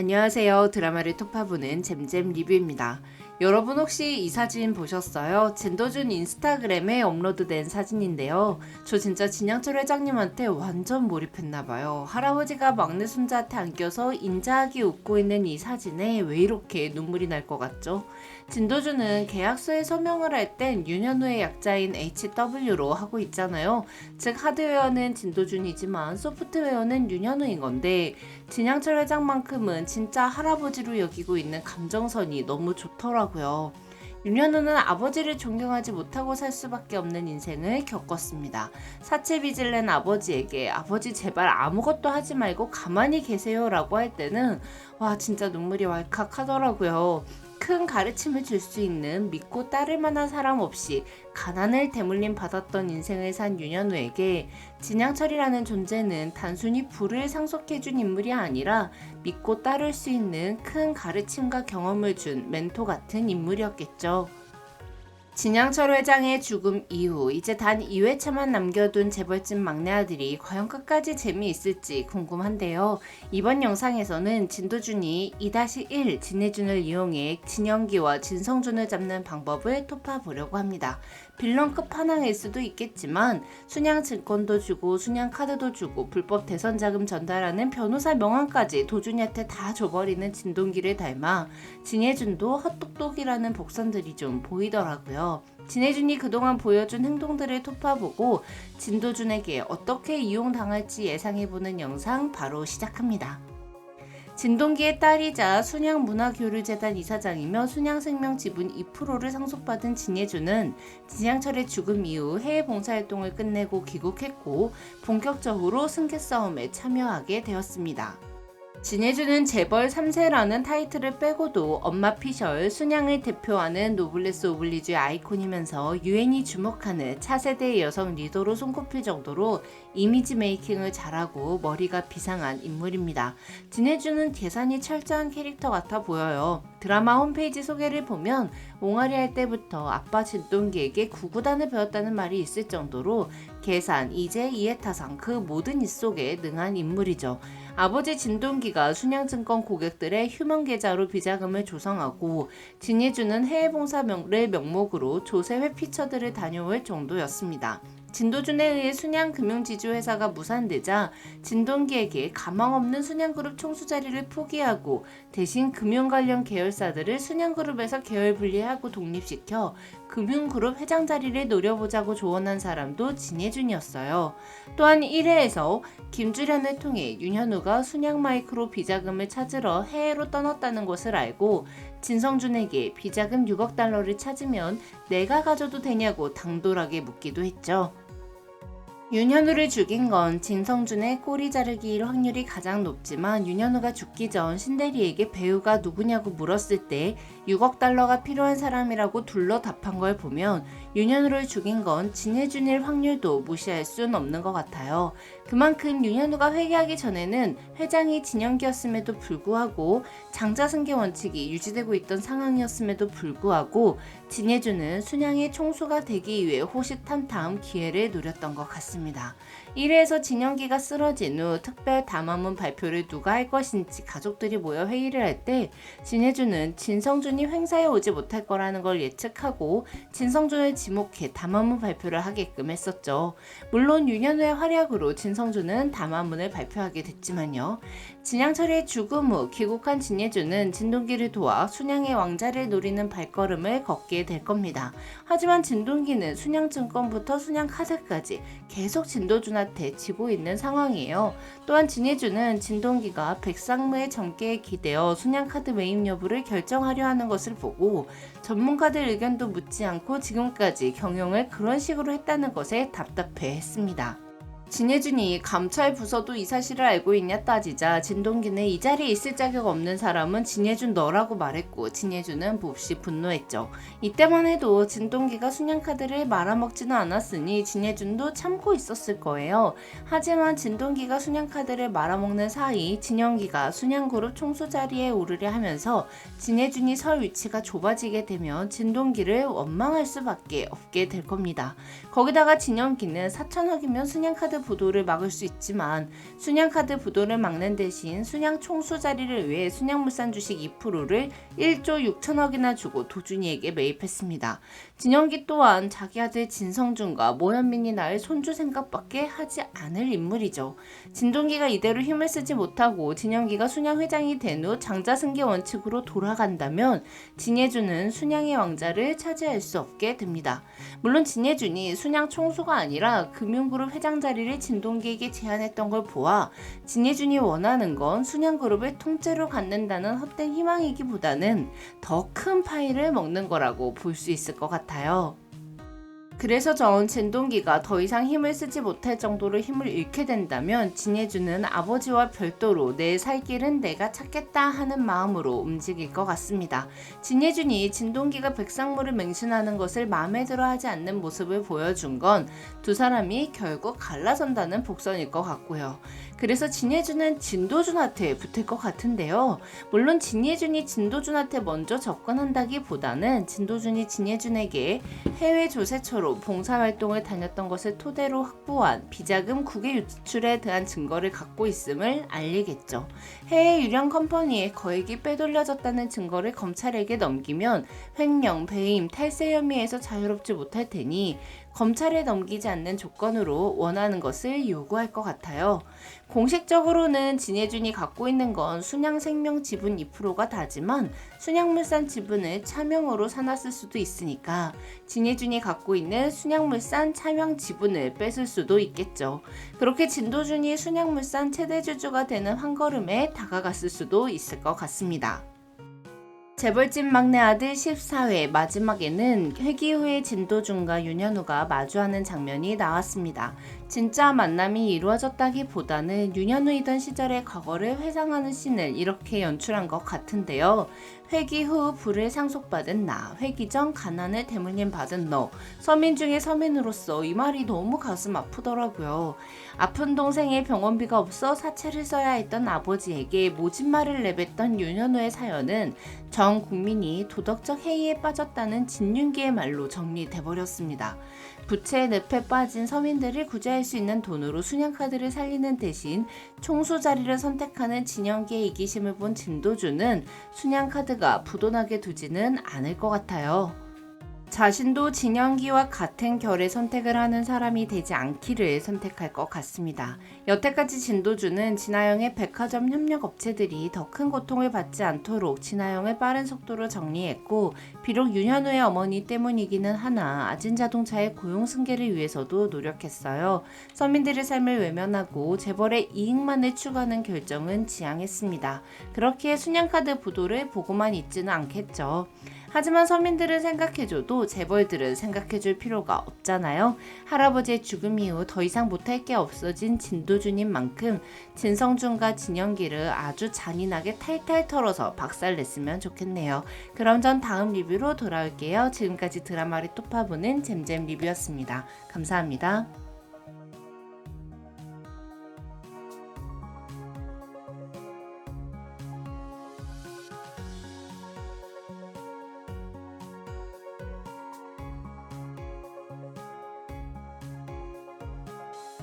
안녕하세요. 드라마를 토파보는 잼잼 리뷰입니다. 여러분 혹시 이 사진 보셨어요? 진도준 인스타그램에 업로드된 사진인데요. 저 진짜 진양철 회장님한테 완전 몰입했나봐요. 할아버지가 막내 손자한테 안겨서 인자하게 웃고 있는 이 사진에 왜 이렇게 눈물이 날 것 같죠? 진도준은 계약서에 서명을 할땐 윤현우의 약자인 HW로 하고 있잖아요. 즉 하드웨어는 진도준이지만 소프트웨어는 윤현우인 건데 진양철 회장만큼은 진짜 할아버지로 여기고 있는 감정선이 너무 좋더라고요. 윤현우는 아버지를 존경하지 못하고 살 수밖에 없는 인생을 겪었습니다. 사채 빚을 낸 아버지에게 아버지 제발 아무것도 하지 말고 가만히 계세요라고 할 때는 와 진짜 눈물이 왈칵 하더라고요. 큰 가르침을 줄 수 있는 믿고 따를 만한 사람 없이 가난을 대물림 받았던 인생을 산 윤현우에게 진양철이라는 존재는 단순히 부를 상속해준 인물이 아니라 믿고 따를 수 있는 큰 가르침과 경험을 준 멘토 같은 인물이었겠죠. 진양철 회장의 죽음 이후 이제 단 2회차만 남겨둔 재벌집 막내 아들이 과연 끝까지 재미있을지 궁금한데요. 이번 영상에서는 진도준이 2-1 진해준을 이용해 진영기와 진성준을 잡는 방법을 토파보려고 합니다. 빌런 끝판왕일 수도 있겠지만 순양 증권도 주고 순양 카드도 주고 불법 대선 자금 전달하는 변호사 명함까지 도준이한테 다 줘버리는 진동기를 닮아 진해준도 헛똑똑이라는 복선들이 좀 보이더라고요. 진해준이 그동안 보여준 행동들을 토파보고 진도준에게 어떻게 이용당할지 예상해보는 영상 바로 시작합니다. 진동기의 딸이자 순양문화교류재단 이사장이며 순양생명 지분 2%를 상속받은 진예준은 진양철의 죽음 이후 해외 봉사활동을 끝내고 귀국했고 본격적으로 승계 싸움에 참여하게 되었습니다. 진해준은 재벌 3세라는 타이틀을 빼고도 엄마 피셜 순양을 대표하는 노블레스 오블리주의 아이콘이면서 유엔이 주목하는 차세대 여성 리더로 손꼽힐 정도로 이미지 메이킹을 잘하고 머리가 비상한 인물입니다. 진해준은 계산이 철저한 캐릭터 같아 보여요. 드라마 홈페이지 소개를 보면 옹알이 할 때부터 아빠 진동기에게 구구단을 배웠다는 말이 있을 정도로 계산, 이제 이해타상 그 모든 일 속에 능한 인물이죠. 아버지 진동기가 순양증권 고객들의 휴먼 계좌로 비자금을 조성하고 진해주는 해외봉사를 명목으로 조세 회 피처들을 다녀올 정도였습니다. 진도준에 의해 순양금융지주회사가 무산되자 진동기에게 가망 없는 순양그룹 총수 자리를 포기하고 대신 금융 관련 계열사들을 순양그룹에서 계열 분리하고 독립시켜 금융그룹 회장 자리를 노려보자고 조언한 사람도 진해준이었어요. 또한 1회에서 김주련을 통해 윤현우가 순양 마이크로 비자금을 찾으러 해외로 떠났다는 것을 알고 진성준에게 비자금 6억 달러를 찾으면 내가 가져도 되냐고 당돌하게 묻기도 했죠. 윤현우를 죽인 건 진성준의 꼬리 자르기일 확률이 가장 높지만 윤현우가 죽기 전 신대리에게 배우가 누구냐고 물었을 때 6억 달러가 필요한 사람이라고 둘러 답한 걸 보면 윤현우를 죽인 건 진해준일 확률도 무시할 순 없는 것 같아요. 그만큼 윤현우가 회개하기 전에는 회장이 진영기였음에도 불구하고 장자승계 원칙이 유지되고 있던 상황이었음에도 불구하고 진해준은 순양의 총수가 되기 위해 호시탐탐 기회를 노렸던 것 같습니다. 1회에서 진영기가 쓰러진 후 특별 담화문 발표를 누가 할 것인지 가족들이 모여 회의를 할 때 진해준은 진성준이 행사에 오지 못할 거라는 걸 예측하고 진성준을 지목해 담화문 발표를 하게끔 했었죠. 물론 윤현우의 활약으로 진 성준은 담화문을 발표하게 됐지만요. 진양철의 죽음 후 귀국한 진예준은 진동기를 도와 순양의 왕자를 노리는 발걸음을 걷게 될 겁니다. 하지만 진동기는 순양증권부터 순양카드까지 계속 진도준한테 지고 있는 상황이에요. 또한 진예준은 진동기가 백상무의 점괘에 기대어 순양카드 매입 여부를 결정하려 하는 것을 보고 전문가들 의견도 묻지 않고 지금까지 경영을 그런 식으로 했다는 것에 답답해 했습니다. 진혜준이 감찰 부서도 이 사실을 알고 있냐 따지자 진동기는 이 자리에 있을 자격 없는 사람은 진혜준 너라고 말했고 진혜준은 몹시 분노했죠. 이때만 해도 진동기가 순양카드를 말아먹지는 않았으니 진혜준도 참고 있었을 거예요. 하지만 진동기가 순양카드를 말아먹는 사이 진영기가 순양그룹 총수 자리에 오르려 하면서 진혜준이 설 위치가 좁아지게 되면 진동기를 원망할 수밖에 없게 될 겁니다. 거기다가 진영기는 4천억이면 순양카드 순양카드 부도를 막을 수 있지만 순양카드 부도를 막는 대신 순양 총수 자리를 위해 순양물산 주식 2%를 1조 6천억이나 주고 도준이에게 매입했습니다. 진영기 또한 자기 아들 진성준과 모현민이 낳을 손주 생각밖에 하지 않을 인물이죠. 진동기가 이대로 힘을 쓰지 못하고 진영기가 순양 회장이 된 후 장자승계 원칙으로 돌아간다면 진예준은 순양의 왕자를 차지할 수 없게 됩니다. 물론 진예준이 순양 총수가 아니라 금융그룹 회장 자리를 진동기에게 제안했던 걸 보아 진예준이 원하는 건 순양그룹을 통째로 갖는다는 헛된 희망이기보다는 더 큰 파이를 먹는 거라고 볼 수 있을 것 같아요. 그래서 전 진동기가 더 이상 힘을 쓰지 못할 정도로 힘을 잃게 된다면 진예준은 아버지와 별도로 내 살 길은 내가 찾겠다 하는 마음으로 움직일 것 같습니다. 진예준이 진동기가 백상무를 맹신하는 것을 마음에 들어 하지 않는 모습을 보여준 건 두 사람이 결국 갈라선다는 복선일 것 같고요. 그래서 진예준은 진도준한테 붙을 것 같은데요. 물론 진예준이 진도준한테 먼저 접근한다기보다는 진도준이 진예준에게 해외 조세처로 봉사활동을 다녔던 것을 토대로 확보한 비자금 국외 유출에 대한 증거를 갖고 있음을 알리겠죠. 해외 유령 컴퍼니에 거액이 빼돌려졌다는 증거를 검찰에게 넘기면 횡령, 배임, 탈세 혐의에서 자유롭지 못할 테니 검찰에 넘기지 않는 조건으로 원하는 것을 요구할 것 같아요. 공식적으로는 진예준이 갖고 있는 건 순양생명 지분 2%가 다지만 순양물산 지분을 차명으로 사놨을 수도 있으니까 진예준이 갖고 있는 순양물산 차명 지분을 뺏을 수도 있겠죠. 그렇게 진도준이 순양물산 최대 주주가 되는 한 걸음에 다가갔을 수도 있을 것 같습니다. 재벌집 막내 아들 14회 마지막에는 회기 후에 진도준과 윤현우가 마주하는 장면이 나왔습니다. 진짜 만남이 이루어졌다기보다는 윤현우이던 시절의 과거를 회상하는 씬을 이렇게 연출한 것 같은데요. 회기 후 불을 상속받은 나, 회기 전 가난을 대물림 받은 너, 서민 중에 서민으로서 이 말이 너무 가슴 아프더라고요. 아픈 동생의 병원비가 없어 사채를 써야 했던 아버지에게 모진말을 내뱉던 윤현우의 사연은 전 국민이 도덕적 해이에 빠졌다는 진윤기의 말로 정리돼 버렸습니다. 부채 늪에 빠진 서민들을 구제 할 수 있는 돈으로 순양카드를 살리는 대신 총수 자리를 선택하는 진영기의 이기심을 본 진도주는 순양카드가 부도나게 두지는 않을 것 같아요. 자신도 진영기와 같은 결의 선택을 하는 사람이 되지 않기를 선택할 것 같습니다. 여태까지 진도주는 진화영의 백화점 협력 업체들이 더 큰 고통을 받지 않도록 진화영을 빠른 속도로 정리했고 비록 윤현우의 어머니 때문이기는 하나 아진 자동차의 고용 승계를 위해서도 노력했어요. 서민들의 삶을 외면하고 재벌의 이익만을 추구하는 결정은 지향했습니다. 그렇기에 순양카드 부도를 보고만 있지는 않겠죠. 하지만 서민들은 생각해줘도 재벌들은 생각해줄 필요가 없잖아요. 할아버지의 죽음 이후 더 이상 못할 게 없어진 진도준인 만큼 진성준과 진영기를 아주 잔인하게 탈탈 털어서 박살냈으면 좋겠네요. 그럼 전 다음 리뷰로 돌아올게요. 지금까지 드라마를 톱파보는 잼잼 리뷰였습니다. 감사합니다.